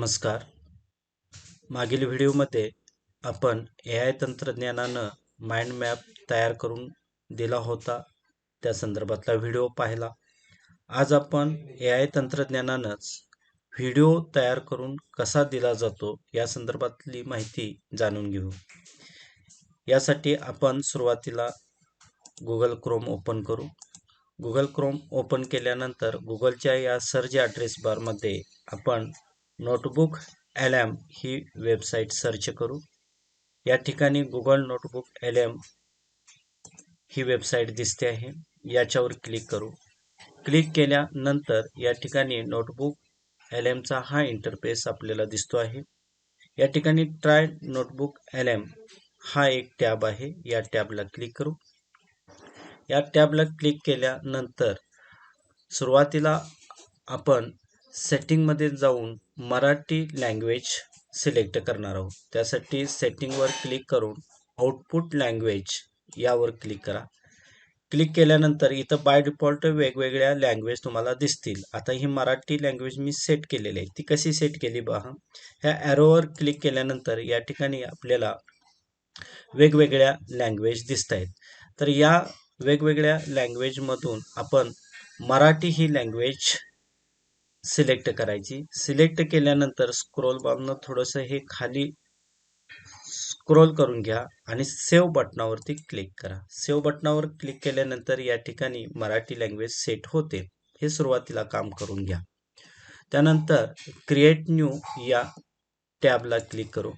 नमस्कार. मागील व्हिडिओमध्ये आपण ए आय तंत्रज्ञानानं माइंड मॅप तयार करून दिला होता. त्या संदर्भातला व्हिडिओ पाहिला. आज आपण ए आय तंत्रज्ञानानंच व्हिडिओ तयार करून कसा दिला जातो या संदर्भातली माहिती जाणून घेऊ. यासाठी आपण सुरुवातीला गुगल क्रोम ओपन करू. गुगल क्रोम ओपन केल्यानंतर गुगलच्या या सर्च ॲड्रेस बारमध्ये आपण नोटबुक एल एम ही वेबसाईट सर्च करू. या ठिकाणी गुगल नोटबुक एल एम ही वेबसाईट दिसते आहे. याच्यावर क्लिक करू. क्लिक केल्यानंतर या ठिकाणी नोटबुक एल एमचा हा इंटरफेस आपल्याला दिसतो आहे. या ठिकाणी ट्राय नोटबुक एल एम हा एक टॅब आहे. या टॅबला क्लिक करू. या टॅबला क्लिक केल्यानंतर सुरुवातीला आपण सेटिंगमध्ये जाऊन मराठी लँग्वेज सिलेक्ट करणार आहोत. त्यासाठी सेटिंगवर क्लिक करून आउटपुट लँग्वेज यावर क्लिक करा. क्लिक केल्यानंतर इथं बाय डिफॉल्ट वेगवेगळ्या लँग्वेज तुम्हाला दिसतील. आता ही मराठी लँग्वेज मी सेट केलेली आहे. ती कशी सेट केली पहा ह्या ॲरोवर क्लिक केल्यानंतर या ठिकाणी आपल्याला वेगवेगळ्या लँग्वेज दिसत आहेत. तर या वेगवेगळ्या लँग्वेजमधून आपण मराठी ही लँग्वेज सिलेक्ट करायची. सिलेक्ट केल्यानंतर स्क्रोल बारनं थोडंसं हे खाली स्क्रोल करून घ्या आणि सेव्ह बटनावरती क्लिक करा. सेव्ह बटनावर क्लिक केल्यानंतर या ठिकाणी मराठी लँग्वेज सेट होते. हे सुरुवातीला काम करून घ्या. त्यानंतर क्रिएट न्यू या टॅबला क्लिक करू.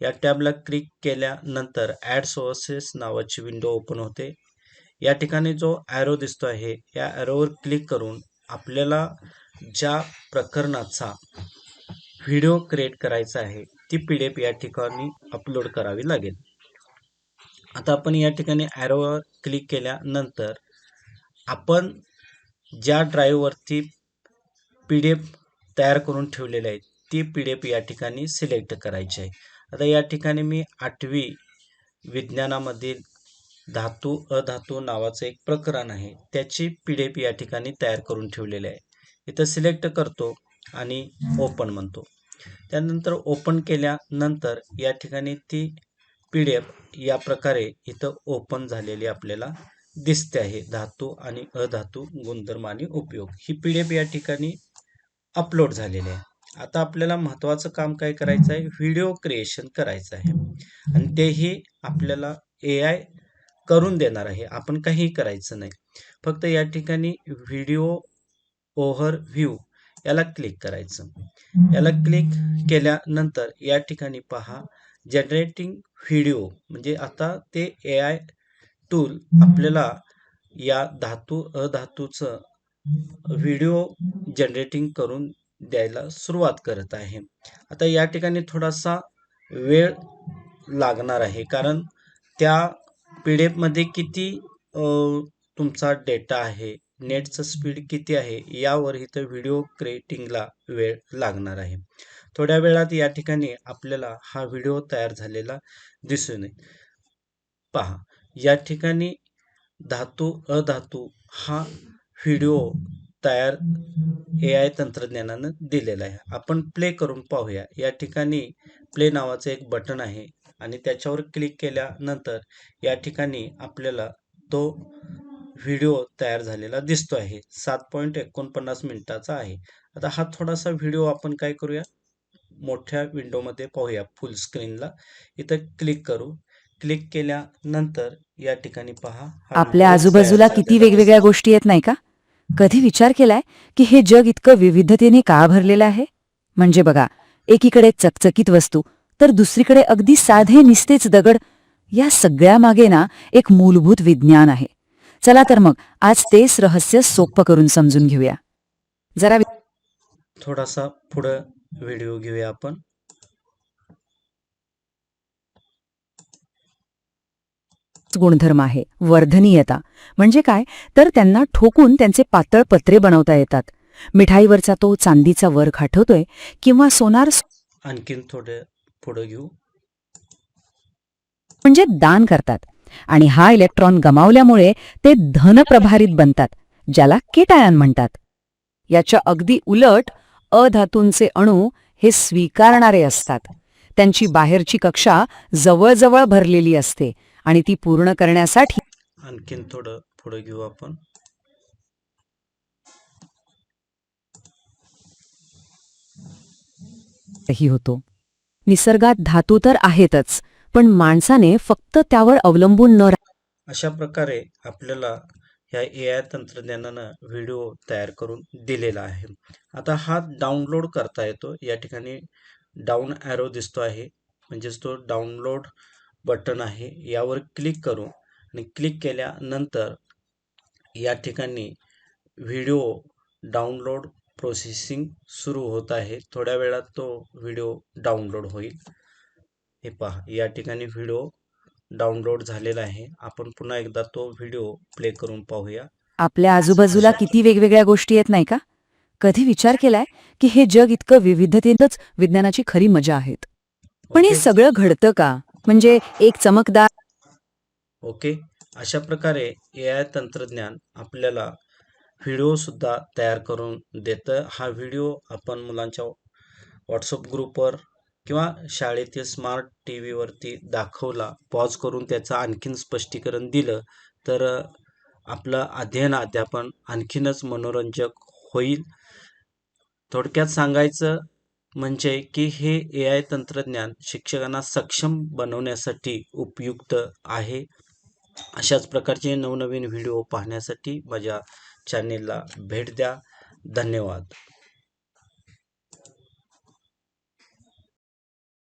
या टॅबला क्लिक केल्यानंतर ॲड सोर्सेस नावाची विंडो ओपन होते. या ठिकाणी जो ॲरो दिसतो आहे या ॲरोवर क्लिक करून आपल्याला ज्या प्रकरणाचा व्हिडिओ क्रिएट करायचा आहे ती पी डी एफ या ठिकाणी अपलोड करावी लागेल. आता आपण या ठिकाणी ॲरोवर क्लिक केल्यानंतर आपण ज्या ड्राईव्हवरती पी डी एफ तयार करून ठेवलेले आहे ती पी डी एफ या ठिकाणी सिलेक्ट करायची आहे. आता या ठिकाणी मी आठवी विज्ञानामधील धातू अधातू नावाचं एक प्रकरण आहे त्याची पी डी एफ या ठिकाणी तयार करून ठेवलेली आहे. इथं सिलेक्ट करतो आणि ओपन म्हणतो. त्यानंतर ओपन केल्यानंतर या ठिकाणी ती पी डी एफ या प्रकारे इथं ओपन झालेली आपल्याला दिसते आहे. धातू आणि अधातू गुणधर्म आणि उपयोग. ही पी डी एफ या ठिकाणी अपलोड झालेली आहे. आता आपल्याला महत्त्वाचं काम काय करायचं आहे? व्हिडिओ क्रिएशन करायचं आहे. आणि तेही आपल्याला ए आय करून देणार आहे. आपण काहीही करायचं नाही. फक्त या ठिकाणी व्हिडिओ ओव्हर व्ह्यू याला क्लिक करायचं. याला क्लिक केल्यानंतर या ठिकाणी पहा जनरेटिंग व्हिडिओ म्हणजे आता ते ए आय टूल आपल्याला या धातू अधातूचं व्हिडिओ जनरेटिंग करून द्यायला सुरुवात करत आहे. आता या ठिकाणी थोडासा वेळ लागणार आहे कारण त्या पी डी एफमध्ये किती तुमचा डेटा आहे नेटचं स्पीड किती आहे यावर इथं व्हिडिओ क्रिएटिंगला वेळ लागणार आहे. थोड्या वेळात या ठिकाणी आपल्याला हा व्हिडिओ तयार झालेला दिसून येईल. पहा या ठिकाणी धातू अधातू हा व्हिडिओ तयार ए आय तंत्रज्ञानानं दिलेला आहे. आपण प्ले करून पाहूया. या ठिकाणी प्ले नावाचं एक बटन आहे आणि त्याच्यावर क्लिक केल्यानंतर या ठिकाणी आपल्याला तो व्हिडिओ तयार झालेला दिसतो आहे. सात पॉईंट एकोणपन्नास मिनिटाचा आहे. आता हा थोडासा व्हिडिओ आपण काय करूया? मोठ्या विंडोमध्ये पाहूया फुल स्क्रीनला इथं क्लिक करू. क्लिक केल्यानंतर या ठिकाणी पहा आपल्या आजूबाजूला किती वेगवेगळ्या गोष्टी येत नाही का? कधी विचार केलाय की हे जग इतकं विविधतेने का भरलेलं आहे? म्हणजे बघा एकीकडे चकचकीत वस्तू तर दुसरीकडे अगदी साधे निस्तेच दगड या सगळ्या मागे ना एक मूलभूत विज्ञान आहे. चला तर मग आज तेच रहस्य सोपं करून समजून घेऊया. जरा थोडासा पुढं व्हिडिओ घेऊया आपण. गुणधर्म आहे वर्धनीयता. म्हणजे काय? तर त्यांना ठोकून त्यांचे पातळ पत्रे बनवता येतात. मिठाईवरचा तो चांदीचा वर्ख आठवतोय किंवा सोनार आणखीन थोडं पुढं घेऊ. म्हणजे दान करतात. आणि हा इलेक्ट्रॉन गमावल्यामुळे ते धनप्रभारित बनतात ज्याला केटायन म्हणतात. याच्या अगदी उलट अधातूंचे अणू हे स्वीकारणारे असतात. त्यांची बाहेरची कक्षा जवळजवळ भरलेली असते आणि ती पूर्ण करण्यासाठी आणखीन थोडं पुढे घेऊ आपण. ही होतो. निसर्गात धातू तर आहेतच पण माणसाने फक्त त्यावर अवलंबून न अशा प्रकारे आपल्याला ह्या ए आय तंत्रज्ञानानं व्हिडिओ तयार करून दिलेला आहे. आता हा डाउनलोड करता येतो. या ठिकाणी डाऊन ॲरो दिसतो आहे. म्हणजेच तो डाउनलोड बटन आहे. यावर क्लिक करू आणि क्लिक केल्यानंतर या ठिकाणी व्हिडिओ डाउनलोड प्रोसेसिंग सुरू होत आहे. थोड्या वेळात तो व्हिडिओ डाउनलोड होईल. हे पहा या ठिकाणी व्हिडिओ डाउनलोड झालेला आहे. आपण पुन्हा एकदा तो व्हिडिओ प्ले करून पाहूया. आपल्या आजूबाजूला किती वेगवेगळ्या गोष्टी आहेत नाही का? कधी विचार केलाय की हे जग इतकं विविधतेतच विज्ञानाची खरी मजा आहेत. पण हे. सगळं घडतं का? म्हणजे एक चमकदार ओके अशा प्रकारे ए आय तंत्रज्ञान आपल्याला व्हिडिओसुद्धा तयार करून देतं. हा व्हिडिओ आपण मुलांच्या व्हॉट्सअप ग्रुपवर किंवा शाळेतील स्मार्ट टी व्हीवरती दाखवला पॉज करून त्याचं आणखीन स्पष्टीकरण दिलं तर आपलं अध्ययन अध्यापन आणखीनच मनोरंजक होईल. थोडक्यात सांगायचं म्हणजे की हे ए आय तंत्रज्ञान शिक्षकांना सक्षम बनवण्यासाठी उपयुक्त आहे. अशाच प्रकारचे नवनवीन व्हिडिओ पाहण्यासाठी माझ्या चॅनेलला भेट द्या. धन्यवाद.